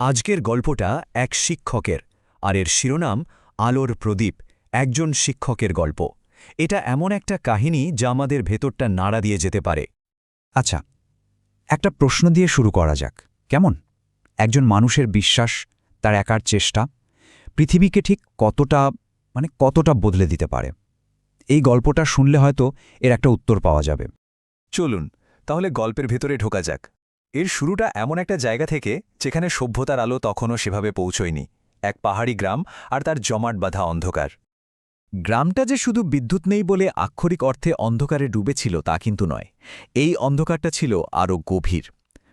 আজকের গল্পটা এক শিক্ষকের, আর এর শিরোনাম আলোর প্রদীপ, একজন শিক্ষকের গল্প। এটা এমন একটা কাহিনী যা আমাদের ভেতরটা নাড়া দিয়ে যেতে পারে। আচ্ছা একটা প্রশ্ন দিয়ে শুরু করা যাক। কেমন? একজন মানুষের বিশ্বাস, তার একার চেষ্টা, পৃথিবীকে ঠিক কতটা মানে কতটা বদলে দিতে পারে? এই গল্পটা শুনলে হয়তো এর একটা উত্তর পাওয়া যাবে। চলুন, তাহলে গল্পের ভেতরে ঢোকা যাক। এর শুরুটা এমন একটা জায়গা থেকে যেখানে সভ্যতার আলো তখনও সেভাবে পৌঁছয়নি, এক পাহাড়ি গ্রাম আর তার জমাট বাঁধা অন্ধকার। গ্রামটা যে শুধু বিদ্যুৎ নেই বলে আক্ষরিক অর্থে অন্ধকারে ডুবেছিল তা কিন্তু নয়। এই অন্ধকারটা ছিল আরও গভীর,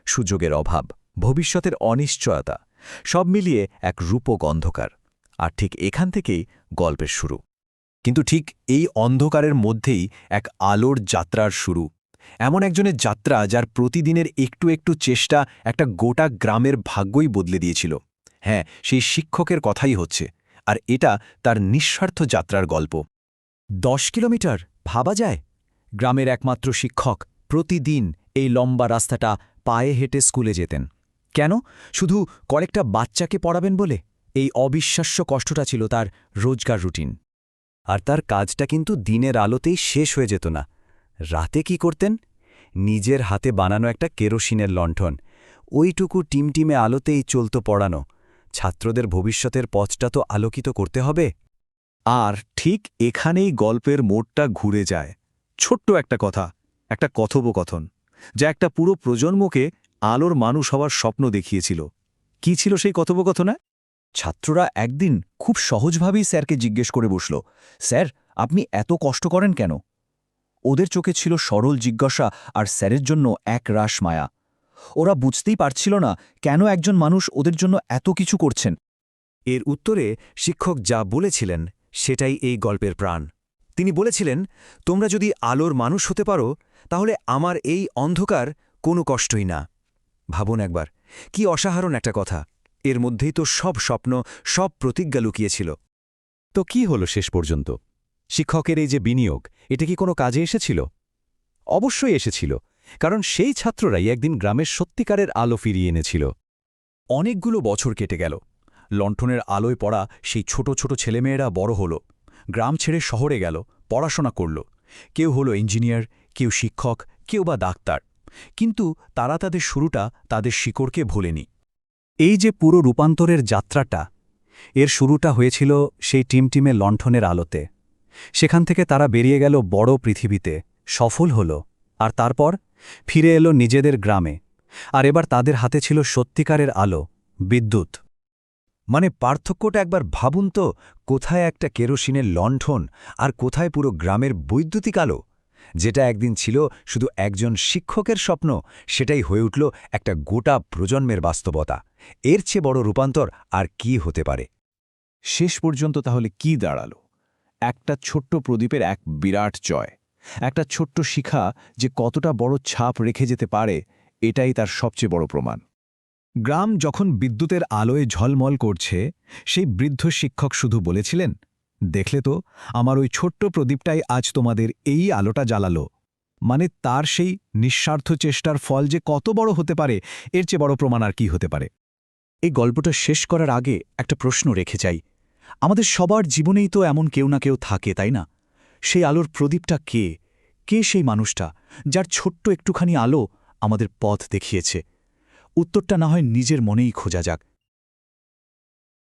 সুযোগের অভাব, ভবিষ্যতের অনিশ্চয়তা, সব মিলিয়ে এক রূপক অন্ধকার, আর ঠিক এখান থেকেই গল্পের শুরু। কিন্তু ঠিক এই অন্ধকারের মধ্যেই এক আলোর যাত্রার শুরু। এমন একজনের যাত্রা যার প্রতিদিনের একটু একটু চেষ্টা একটা গোটা গ্রামের ভাগ্যই বদলে দিয়েছিল। হ্যাঁ সেই শিক্ষকের কথাই হচ্ছে। আর এটা তার নিঃস্বার্থ যাত্রার গল্প। দশ কিলোমিটার? ভাবা যায়? গ্রামের একমাত্র শিক্ষক প্রতিদিন এই লম্বা রাস্তাটা পায়ে হেঁটে স্কুলে যেতেন। কেন? শুধু কয়েকটা বাচ্চাকে পড়াবেন বলে? এই অবিশ্বাস্য কষ্টটা ছিল তার রোজগার রুটিন। আর তার কাজটা কিন্তু দিনের আলোতেই শেষ হয়ে যেত না। রাতে কি করতেন? নিজের হাতে বানানো একটা কেরোসিনের লণ্ঠন। ওইটুকু টিমটিমে আলোতেই চলত পড়ানো। ছাত্রদের ভবিষ্যতের পথটা তো আলোকিত করতে হবে। আর ঠিক এখানেই গল্পের মোড়টা ঘুরে যায়। ছোট্ট একটা কথা, একটা কথোপকথন, যা একটা পুরো প্রজন্মকে আলোর মানুষ হওয়ার স্বপ্ন দেখিয়েছিল। কি ছিল সেই কথোপকথনে? ছাত্ররা একদিন খুব সহজভাবেই স্যারকে জিজ্ঞেস করে বসল, স্যার, আপনি এত কষ্ট করেন কেন? ওদের চোখে ছিল সরল জিজ্ঞাসা আর স্যারের জন্য এক রাস মায়া। ওরা বুঝতেই পারছিল না কেন একজন মানুষ ওদের জন্য এত কিছু করছেন। এর উত্তরে শিক্ষক যা বলেছিলেন সেটাই এই গল্পের প্রাণ। তিনি বলেছিলেন, তোমরা যদি আলোর মানুষ হতে পারো, তাহলে আমার এই অন্ধকার কোনো কষ্টই না। ভাবুন একবার, কি অসাধারণ একটা কথা। এর মধ্যেই তো সব স্বপ্ন, সব প্রতিজ্ঞা লুকিয়েছিল। তো কি হলো শেষ পর্যন্ত? শিক্ষকের এই যে বিনিয়োগ, এটা কি কোনো কাজে এসেছিল? অবশ্যই এসেছিল, কারণ সেই ছাত্ররাই একদিন গ্রামের সত্যিকারের আলো ফিরিয়ে এনেছিল। অনেকগুলো বছর কেটে গেল। লণ্ঠনের আলোয় পড়া সেই ছোট ছোট ছেলেমেয়েরা বড় হল। গ্রাম ছেড়ে শহরে গেল, পড়াশোনা করল। কেউ হলো ইঞ্জিনিয়ার, কেউ শিক্ষক, কেউ বা ডাক্তার। কিন্তু তারা তাদের শুরুটা তাদের শিকড়কে ভোলেনি। এই যে পুরো রূপান্তরের যাত্রাটা, এর শুরুটা হয়েছিল সেই টিমটিমে লণ্ঠনের আলোতে। সেখান থেকে তারা বেরিয়ে গেল বড় পৃথিবীতে, সফল হল, আর তারপর ফিরে এলো নিজেদের গ্রামে, আর এবার তাদের হাতে ছিল সত্যিকারের আলো, বিদ্যুৎ। মানে পার্থক্যটা একবার ভাবুন তো, কোথায় একটা কেরোসিনের লণ্ঠন আর কোথায় পুরো গ্রামের বৈদ্যুতিক আলো? যেটা একদিন ছিল শুধু একজন শিক্ষকের স্বপ্ন, সেটাই হয়ে উঠল একটা গোটা প্রজন্মের বাস্তবতা। এর চেয়ে বড় রূপান্তর আর কি হতে পারে? শেষ পর্যন্ত তাহলে কি দাঁড়াল? একটা ছোট্ট প্রদীপের এক বিরাট জয়। একটা ছোট্ট শিখা যে কতটা বড় ছাপ রেখে যেতে পারে, এটাই তার সবচেয়ে বড় প্রমাণ। গ্রাম যখন বিদ্যুতের আলোয় ঝলমল করছে, সেই বৃদ্ধ শিক্ষক শুধু বলেছিলেন, দেখলে তো, আমার ওই ছোট্ট প্রদীপটাই আজ তোমাদের এই আলোটা জ্বালালো। মানে তার সেই নিঃস্বার্থ চেষ্টার ফল যে কত বড় হতে পারে, এর চেয়ে বড় প্রমাণ আর কি হতে পারে? এই গল্পটা শেষ করার আগে একটা প্রশ্ন রেখে চাই আমাদের সবার জীবনেই তো এমন কেউ না কেউ থাকে, তাই না? সেই আলোর প্রদীপটা কে? কে সেই মানুষটা যার ছোট্ট একটুখানি আলো আমাদের পথ দেখিয়েছে? উত্তরটা না হয় নিজের মনেই খোঁজা যাক।